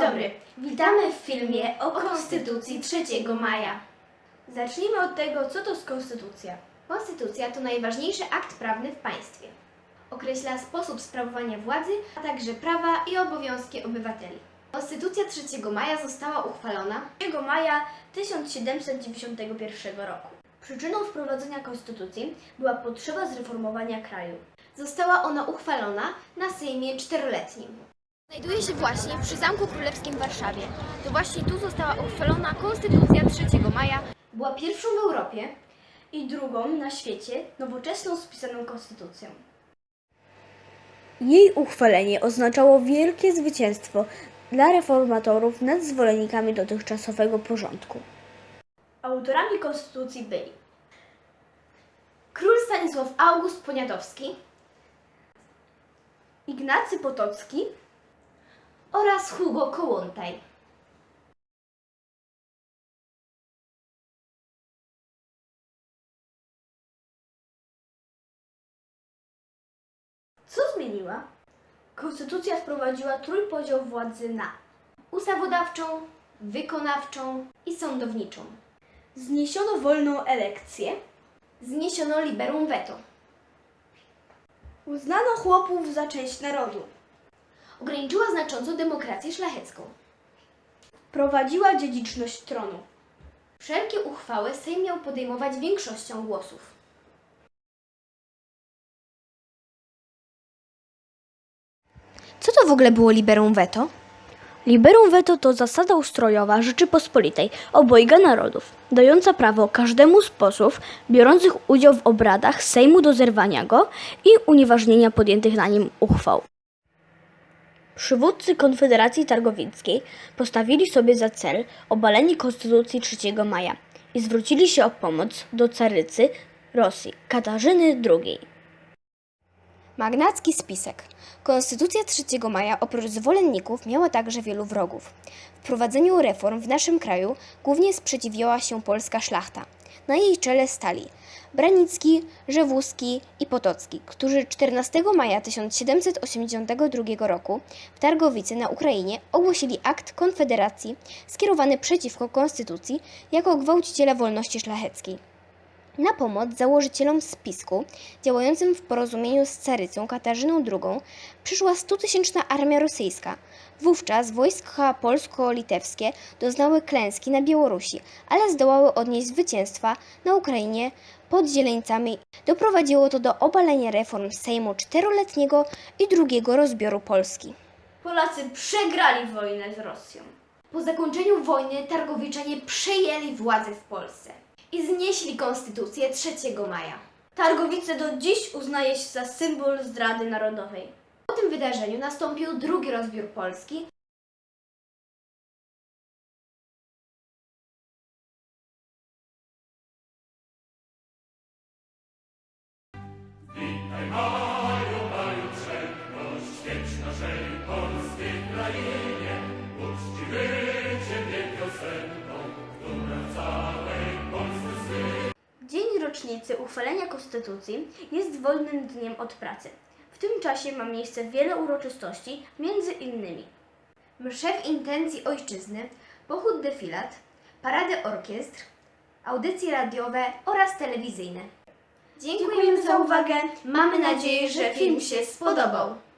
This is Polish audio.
dobry, witamy w filmie o Konstytucji 3 maja. Zacznijmy od tego, co to jest konstytucja. Konstytucja to najważniejszy akt prawny w państwie. Określa sposób sprawowania władzy, a także prawa i obowiązki obywateli. Konstytucja 3 maja została uchwalona 3 maja 1791 roku. Przyczyną wprowadzenia konstytucji była potrzeba zreformowania kraju. Została ona uchwalona na Sejmie czteroletnim. Znajduje się właśnie przy Zamku Królewskim w Warszawie. To właśnie tu została uchwalona Konstytucja 3 maja. Była pierwszą w Europie. I drugą na świecie nowoczesną spisaną konstytucją. Jej uchwalenie oznaczało wielkie zwycięstwo dla reformatorów nad zwolennikami dotychczasowego porządku. Autorami konstytucji byli król Stanisław August Poniatowski, Ignacy Potocki oraz Hugo Kołłątaj. Co zmieniła? Konstytucja wprowadziła trójpodział władzy na Ustawodawczą, wykonawczą i sądowniczą. zniesiono wolną elekcję, Zniesiono liberum veto. uznano chłopów za część narodu, Ograniczyła znacząco demokrację szlachecką. prowadziła dziedziczność tronu. Wszelkie uchwały Sejm miał podejmować większością głosów. Co to w ogóle było liberum veto? Liberum veto to zasada ustrojowa Rzeczypospolitej obojga narodów, dająca prawo każdemu z posłów biorących udział w obradach Sejmu do zerwania go i unieważnienia podjętych na nim uchwał. Przywódcy Konfederacji Targowieckiej postawili sobie za cel obalenie Konstytucji 3 maja i zwrócili się o pomoc do carycy Rosji, Katarzyny II. Magnacki spisek. Konstytucja 3 maja oprócz zwolenników miała także wielu wrogów. Wprowadzeniu reform w naszym kraju głównie sprzeciwiała się polska szlachta. Na jej czele stali Branicki, Rzewuski i Potocki, którzy 14 maja 1782 roku w Targowicy na Ukrainie ogłosili akt konfederacji skierowany przeciwko konstytucji jako gwałciciela wolności szlacheckiej. Na pomoc założycielom spisku, działającym w porozumieniu z carycą Katarzyną II, przyszła stutysięczna armia rosyjska. Wówczas wojska polsko-litewskie doznały klęski na Białorusi, ale zdołały odnieść zwycięstwa na Ukrainie pod Zieleńcami. Doprowadziło to do obalenia reform Sejmu czteroletniego i drugiego rozbioru Polski. Polacy przegrali wojnę z Rosją. Po zakończeniu wojny Targowiczanie przejęli władzę w Polsce i znieśli konstytucję 3 maja. Targowice do dziś uznaje się za symbol zdrady narodowej. Po tym wydarzeniu nastąpił drugi rozbiór Polski. Dzień rocznicy uchwalenia Konstytucji jest wolnym dniem od pracy. W tym czasie ma miejsce wiele uroczystości, między innymi Msze w intencji ojczyzny, pochód defilat, parady orkiestr, audycje radiowe oraz telewizyjne. Dziękujemy za uwagę. Mamy nadzieję, że film się spodobał.